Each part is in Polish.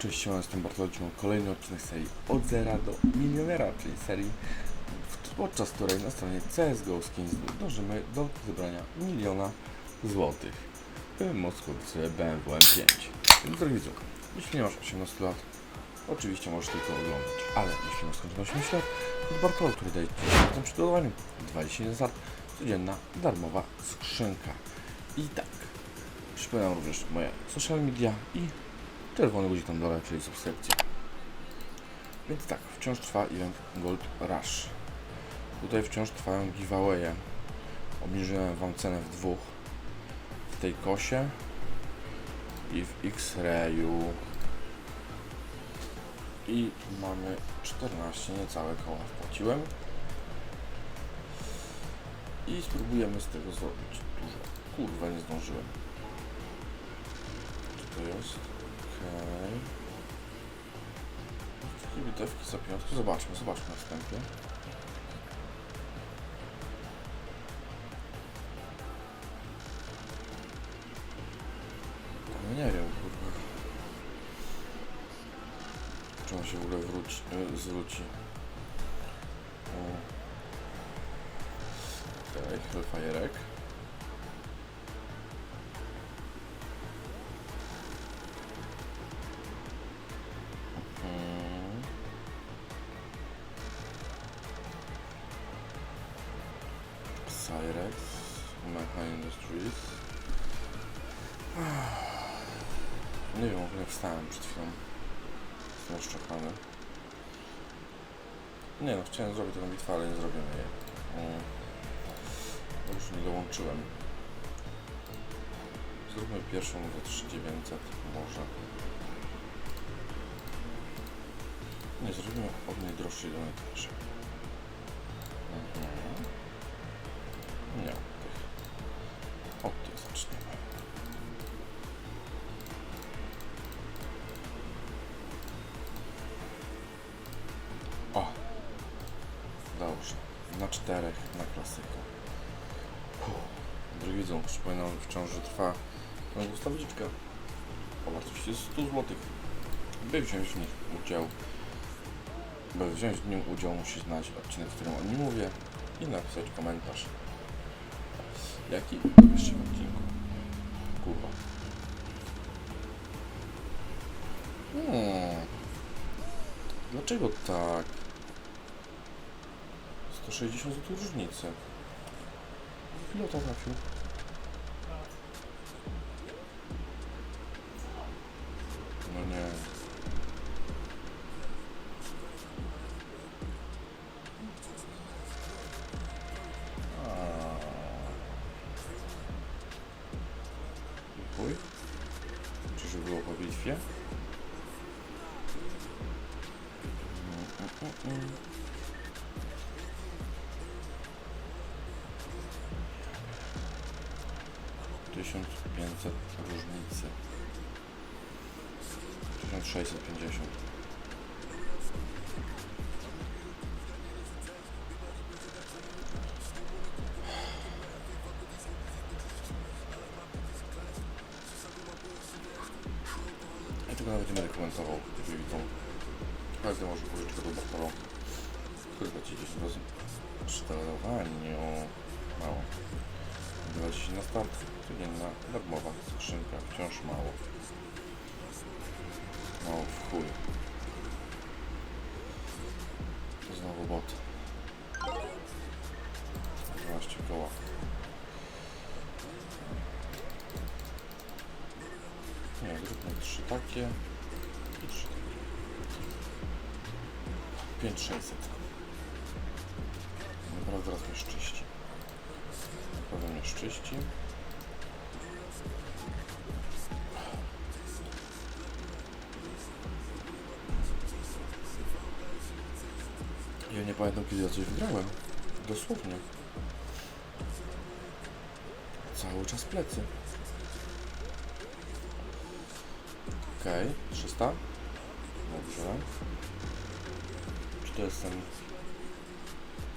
Cześć, ja jestem Bartolomeusz, mam kolejny odcinek serii Od Zera do Milionera, czyli serii, podczas której na stronie CSGO Skins dążymy do zebrania miliona złotych w moskowce BMW M5. Więc drogi jeśli nie masz 18 lat, oczywiście możesz tylko oglądać, ale jeśli masz skończone 18 lat, to Bartol, który daje Ci w tym przygotowaniu 21 start, codzienna, darmowa skrzynka. I tak, przypominam również moje social media i czerwony guzik tam dole, czyli subskrypcja. Więc tak, wciąż trwa event Gold Rush. Tutaj wciąż trwają giveawaye. Obniżyłem Wam cenę w dwóch. W tej kosie i w X-Rayu. I mamy 14 niecałe koła wpłaciłem. I spróbujemy z tego zrobić dużo. Kurwa, nie zdążyłem. Co to jest? Okej. Takie bitewki za piątkę. Zobaczmy, zobaczmy na wstępie. No nie wiem, kurwa. Czy on się w ogóle wróci, y, zwróci. Okej, Hellfire'ek. Mhm. Wstałem przed chwilą. Jestem rozczochrany. Nie no, chciałem zrobić tę bitwę, ale nie zrobimy jej. Mm. Bo już nie dołączyłem. Zróbmy pierwszą za 3900 może. Nie, zrobimy od najdroższej do najtańszej. Mhm. Nie, od tych. Od tych zaczniemy. Na czterech, na klasykę. Drugi widzą, przypominam wciąż, że trwa no, ustawiczka o wartości 100 zł. By wziąć w nich udział, by wziąć w nim udział, musi znać odcinek, w którym o nim mówię i napisać komentarz. Jaki? Jeszcze w odcinku. Kurwa. Hmm. Dlaczego tak? 160 zł różnicy. Ile to trafił? No nie. Bitwie? Mm, mm, mm, mm. Tysiąc pięćset różnicy. Tysiąc sześćset pięćdziesiąt. Ja tego nawet nie będę komentował, którzy widzą. Każdy może pożyczyć do doktora. Ci gdzieś roz... Przetelewaniu. Mało. Była dzisiaj na start. Codzienna, darmowa skrzynka. Wciąż mało. Mało w chuj. Znowu bot. 12 koła. Nie, zróbmy trzy takie i trzy takie. 5600. Naprawdę teraz mnie szczyści. Naprawdę mnie szczyści. Ja nie pamiętam kiedy ja coś wygrałem. Dosłownie. Cały czas plecy. Okej, okay, 300. Dobrze. Czy to jest ten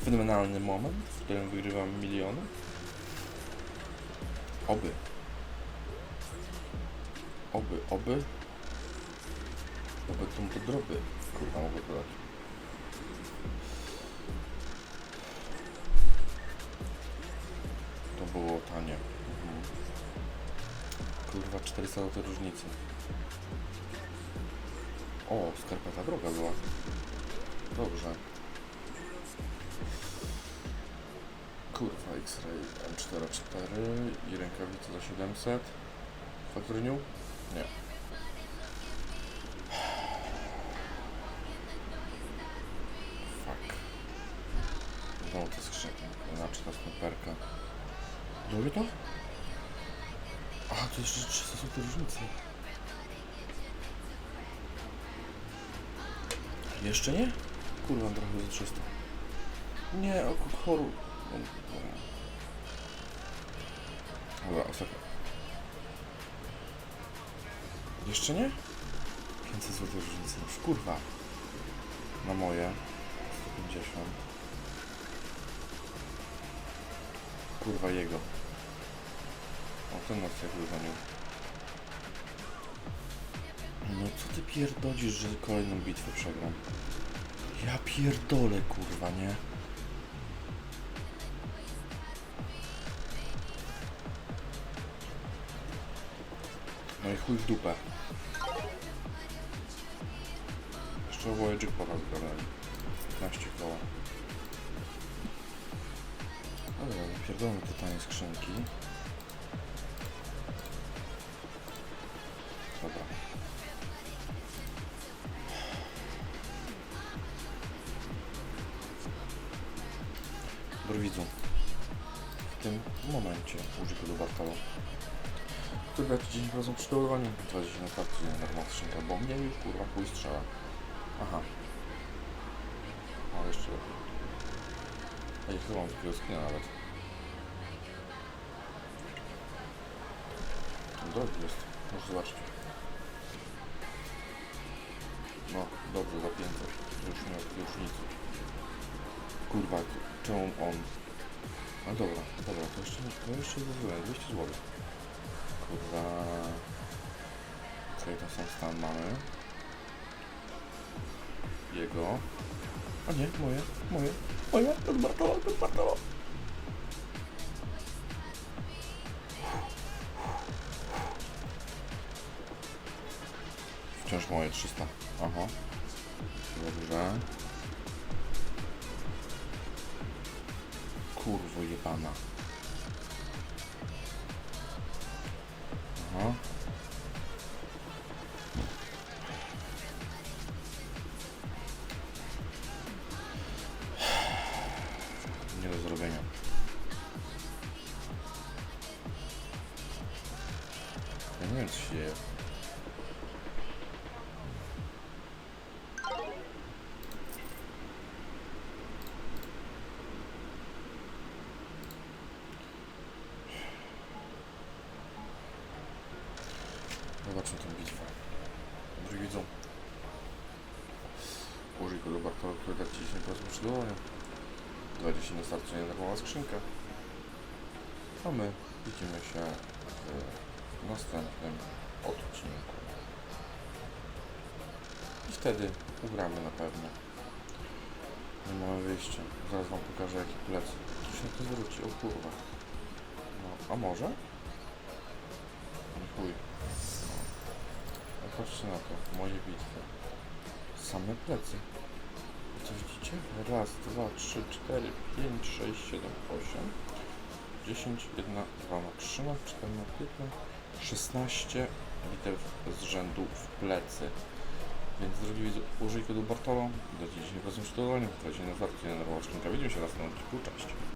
fenomenalny moment, w którym wygrywam miliony? Oby. Oby, oby. to mu to dropy, kurwa, mogę dodać. To było tanie. Mhm. Kurwa, 400 zł różnicy. O, skarpeta droga była. Dobrze. Kurwa, X-Ray M44 i rękawice za 700. Factory New? Nie. Fuck. Znowu to skrzynka. Znaczy ta snajperka. Drogie to? Aha, to jeszcze 300 zł różnicy. Jeszcze nie? Kurwa, trochę za 300. Nie, o choru. Dobra, ostatnio. Jeszcze nie? 500 zł różnicy. Już kurwa. Na moje. 150. Kurwa jego. O, ten nas jak wyzwanił. No co ty pierdolisz, że kolejną bitwę przegram? Ja pierdolę, kurwa, nie? No i chuj w dupę. Jeszcze oboje jackpota zgadali. 15 koła. Dobra, zapierdolmy te tanie skrzynki. Dobra. Brwidzu. W tym momencie użyj kodu Bartolo. Ci 10% przeładowania. 20 na kartę, nie darmowa skrzynka, bo mnie już kurwa chuj strzela. Aha. O, jeszcze lepiej. Ej, chyba mam takiego skina nawet. To drogi jest. Może zobaczcie. No, dobrze, za 500. Już nie ma już nic. Kurwa, czemu on... No dobra, dobra, to jeszcze, to jeszcze zazwyczaj 200 zł. Kurwa... Okej, ten sam stan mamy. Jego. A nie, moje, moje, moje, to Bartolo, to Bartolo. Wciąż moje 300. Aha. Dobrze. Kurwo jebana. Aha. Nie do zrobienia. Ja nie wiem co się dzieje. Zobaczmy tę bitwę. Dobry widzą. Użyj Ci 10% przeładowania. 20 na starcie darmowa skrzynka. A my widzimy się w następnym odcinku. I wtedy ugramy na pewno. Nie mamy wyjścia. Zaraz wam pokażę jaki plec. Tu się to zwróci, o kurwa. No, a może? No chuj. No. Patrzcie na to, moje bitwy. Same plecy. Co widzicie? Raz, dwa, trzy, cztery, pięć, sześć, siedem, osiem, dziesięć, jedna, dwa na trzyma, cztery na szesnaście bitew z rzędu w plecy. Więc drogi widzu, użyj kodu Bartolo, do 10% przeładowania, traci na wartość na nową skrzynkę. Widzimy się na następnym odcinku, cześć.